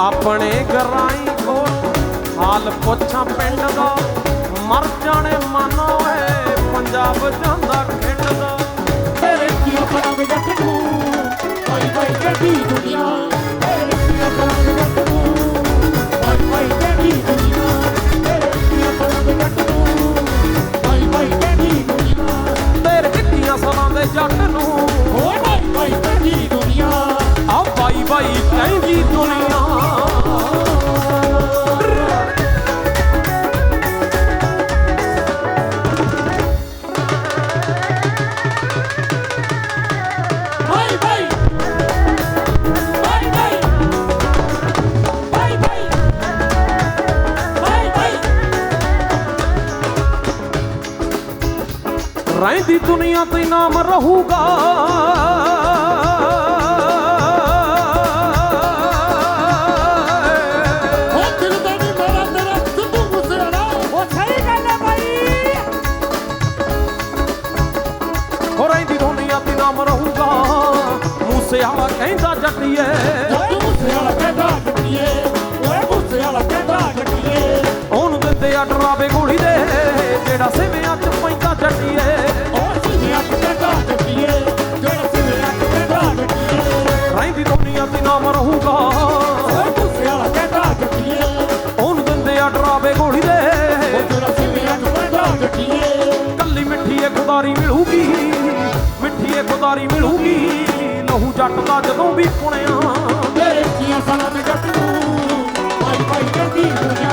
ਆਪਣੇ ਗਰਾਈ ਕੋਲ ਹਾਲ ਪੁੱਛਾਂ ਪਿੰਡ ਦਾ। ਮਰ ਜਾਣੇ ਮਨ ਓਏ ਪੰਜਾਬ ਜਾਂਦਾ ਤੇਰੇ ਕੀ ਜੱਟ ਨੂੰ। ਜੱਟੀ ਦੁਨੀਆ। ਤੇਰੇ ਕੀ ਕਰਾਂਗੇ ਜੱਟ ਨੂੰ। ਬਾਈ ਬਾਈ ਜੱਟੀ ਦੁਨੀਆ। ਤੇਰੇ ਕੀ ਕਰਾਂਗੇ ਜੱਟ ਨੂੰ। ਬਾਈ ਬਾਈ ਜੱਟੀ ਦੁਨੀਆ। ਤੇਰੇ ਚਿੱਟੀਆਂ ਸਲਾਂ ਦੇ ਜੱਟ ਨੂੰ। ਰਹਿੰਦੀ ਦੁਨੀਆ ਤੇ ਨਾਮ ਰਹੂਗਾ। ਮੂਸੇ ਵਾਲਾ ਕਹਿੰਦਾ ਜੱਟੀਏ। ਓਏ ਮੂਸੇ ਵਾਲਾ ਕਹਿੰਦਾ ਜੱਟੀਏ। ਓਏ ਮੂਸੇ ਵਾਲਾ ਕਹਿੰਦਾ ਜੱਟੀਏ। ਉਹਨੂੰ ਦਿੰਦੇ ਆ ਡਰਾਵੇ ਗੋਲੀ ਦੇ ਜਿਹੜਾ ਸਿਵਿਆਂ ਚ ਪਈ ਰਿਸ਼ਤੇਦਾਰੀ ਮਿਲੂਗੀ। ਲਹੂ ਜੱਟ ਦਾ ਜਦੋਂ ਵੀ ਪੁਣਿਆ। ਮੇਰੇ ਕੀਆਂ ਸਾਲਾਂ ਦੇ ਜੱਟ ਨੂੰ ਭਾਈ ਭਾਈ ਕਹਿੰਦੀ ਦੁਨੀਆ।